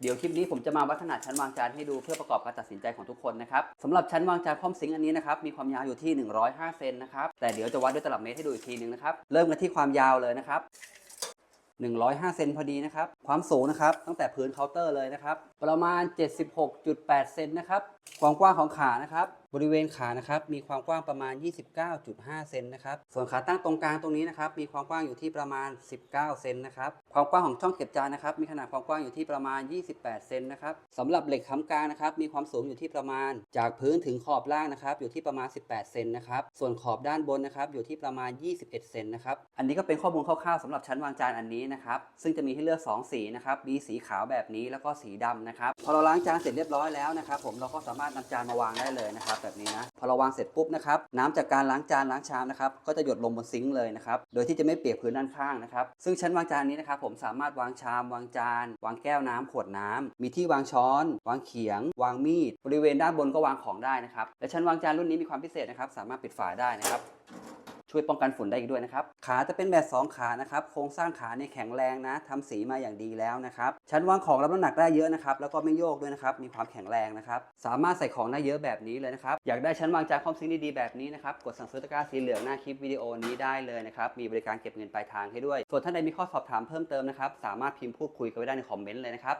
เดี๋ยวคลิปนี้ผมจะมาวัดขนาดชั้นวางจานให้ดูเพื่อประกอบการตัดสินใจของทุกคนนะครับสำหรับชั้นวางจานพร้อมซิงค์อันนี้นะครับมีความยาวอยู่ที่ 105 เซนนะครับแต่เดี๋ยวจะวัดด้วยตลับเมตรให้ดูอีกทีนึงนะครับเริ่มกันที่ความยาวเลยนะครับ105 เซนพอดีนะครับ ความสูงนะครับ ตั้งแต่พื้นเคาน์เตอร์เลยนะครับ ประมาณ 76.8 เซนนะครับ ความกว้างของขานะครับบริเวณขานะครับมีความกว้างประมาณ 29.5 เซนนะครับส่วนขาตั้งตรงกลางตรงนี้นะครับมีความกว้างอยู่ที่ประมาณ 19 เซนนะครับความกว้างของช่องเก็บจานนะครับมีขนาดความกว้างอยู่ที่ประมาณ 28 เซนนะครับสำหรับเหล็กค้ำกลางนะครับมีความสูงอยู่ที่ประมาณ จากพื้นถึงขอบล่างนะครับอยู่ที่ประมาณ 18 เซนนะครับส่วนขอบด้านบนนะครับอยู่ที่ประมาณ 21 เซนนะครับอันนี้ก็เป็นข้อมูลคร่าวๆสำหรับชั้นวางจานอันนี้นะครับซึ่งจะมีให้เลือก 2 สีนะครับมีสีขาวแบบนี้แล้วก็สีดำนะครับพอเราล้างจานเสร็จเรียบร้อยแล้วนะครับผมเราก็สามารถนำจานมาวางได้เลยนะครับแบบนี้นะ พอเราวางเสร็จปุ๊บนะครับน้ำจากการล้างจานล้างชามนะครับก็จะหยดลงบนซิงค์เลยนะครับโดยที่จะไม่เปียกพื้นด้านข้างนะครับซึ่งชั้นวางจานนี้นะครับผมสามารถวางชาม วางจาน วางแก้วน้ำขวดน้ำมีที่วางช้อน วางเขียง วางมีด บริเวณด้านบนก็วางของได้นะครับและชั้นวางจานรุ่นนี้มีความพิเศษนะครับสามารถปิดฝาได้นะครับ ช่วยป้องกันฝุ่นได้อีกด้วยนะครับ ขาจะเป็นแบบ2ขานะครับ โครงสร้างขาเนี่ยแข็งแรงนะทำสีมาอย่างดีแล้วนะครับ ชั้นวางของรับน้ำหนักได้เยอะนะครับ แล้วก็ไม่โยกด้วยนะครับ มีความแข็งแรงนะครับ สามารถใส่ของได้เยอะแบบนี้เลยนะครับ อยากได้ชั้นวางจานคอมซิงค์ดีๆแบบนี้นะครับ กดสั่งซื้อตะกร้าสีเหลืองหน้าคลิปวิดีโอนี้ได้เลยนะครับ มีบริการเก็บเงินปลายทางให้ด้วย ส่วนท่านใดมีข้อสอบถามเพิ่มเติมนะครับ สามารถพิมพ์พูดคุยกันไว้ได้ในคอมเมนต์เลยนะครับ